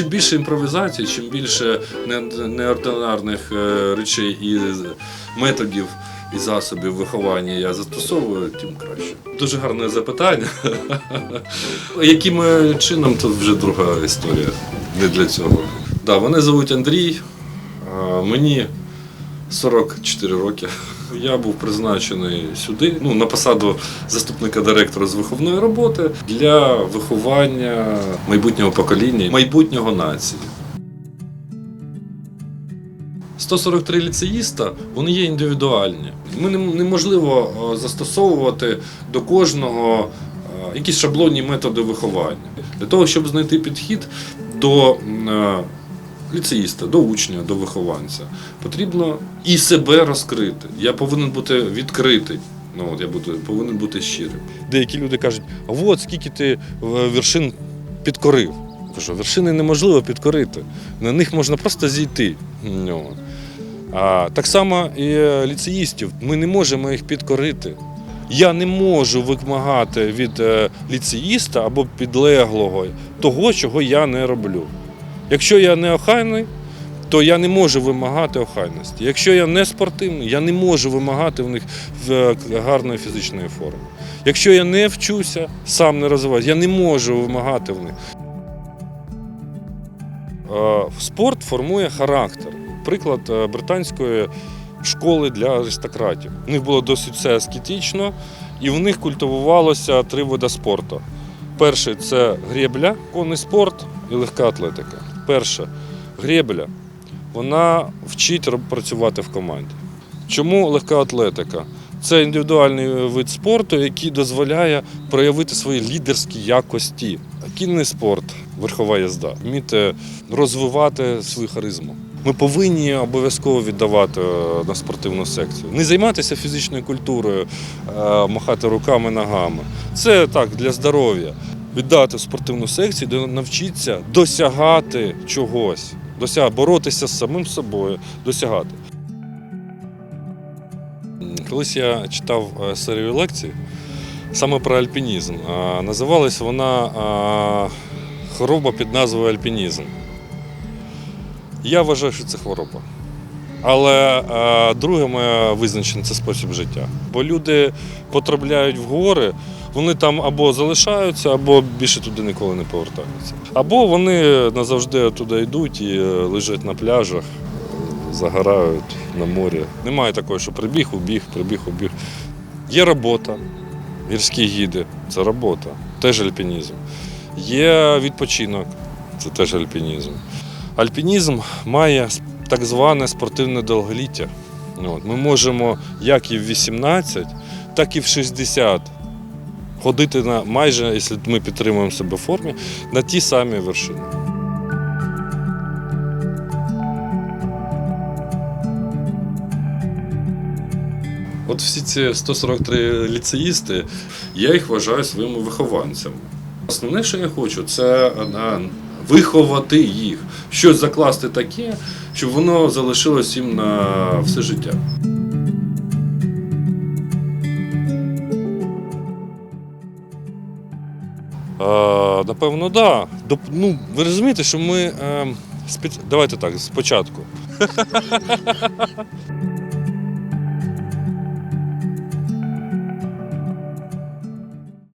Чим більше імпровізації, чим більше неординарних е, речей і методів і засобів виховання я застосовую, тим краще. Дуже гарне запитання. Яким е, чином, тут вже друга історія. Не для цього. Да, мене звуть Андрій, мені 44 роки. Я був призначений сюди ну, на посаду заступника директора з виховної роботи для виховання майбутнього покоління, майбутнього нації. 143 ліцеїста вони є індивідуальні. Ми не- неможливо е, застосовувати до кожного е, якісь шаблонні методи виховання. Для того, щоб знайти підхід до е, ліцеїста, до учня, до вихованця, потрібно і себе розкрити. Я повинен бути відкритий. Ну, от я буду, повинен бути щирим. Деякі люди кажуть: от скільки ти е, вершин підкорив. Кажу, вершини неможливо підкорити. На них можна просто зійти. Ну. А, так само і е, ліцеїстів. Ми не можемо їх підкорити. Я не можу вимагати від е, ліцеїста або підлеглого того, чого я не роблю. Якщо я не охайний, то я не можу вимагати охайності. Якщо я не спортивний, я не можу вимагати в них е, гарної фізичної форми. Якщо я не вчуся, сам не розвиваюся, я не можу вимагати в них. Е, Спорт формує характер. Приклад е, британської школи для аристократів. У них було досить все аскетично, і в них культивувалося три види спорту. Перший це гребля, конний спорт і легка атлетика. Перше гребля. Вона вчить працювати в команді. Чому легка атлетика? Це індивідуальний вид спорту, який дозволяє проявити свої лідерські якості. Кінний спорт, верхова їзда, вміти розвивати свою харизму. Ми повинні обов'язково віддавати е, на спортивну секцію. Не займатися фізичною культурою, е, махати руками, ногами. Це так для здоров'я. Віддати в спортивну секцію, де навчитися досягати чогось, досяг, боротися з самим собою, досягати. Колись я читав е, серію лекцій саме про альпінізм. Називалась вона хвороба під назвою альпінізм. Я вважаю, що це хвороба. Але друге моє визначення це спосіб життя. Бо люди потрапляють в гори, вони там або залишаються, або більше туди ніколи не повертаються. Або вони назавжди туди йдуть і е, лежать на пляжах, загорають на морі. Немає такого, що прибіг, убіг, прибіг, убіг. Є робота, гірські гіди це робота, теж альпінізм. Є відпочинок, це теж альпінізм. Альпінізм має так зване спортивне довголіття. Ми можемо як і в 18, так і в 60 ходити на майже, якщо ми підтримуємо себе в формі, на ті самі вершини. От всі ці 143 ліцеїсти, я їх вважаю своїми вихованцями. Основне, що я хочу, це е, виховати їх, щось закласти таке, щоб воно залишилось їм на все життя. Напевно, так. Да. Ну, ви розумієте, що ми. Е, Давайте так, спочатку.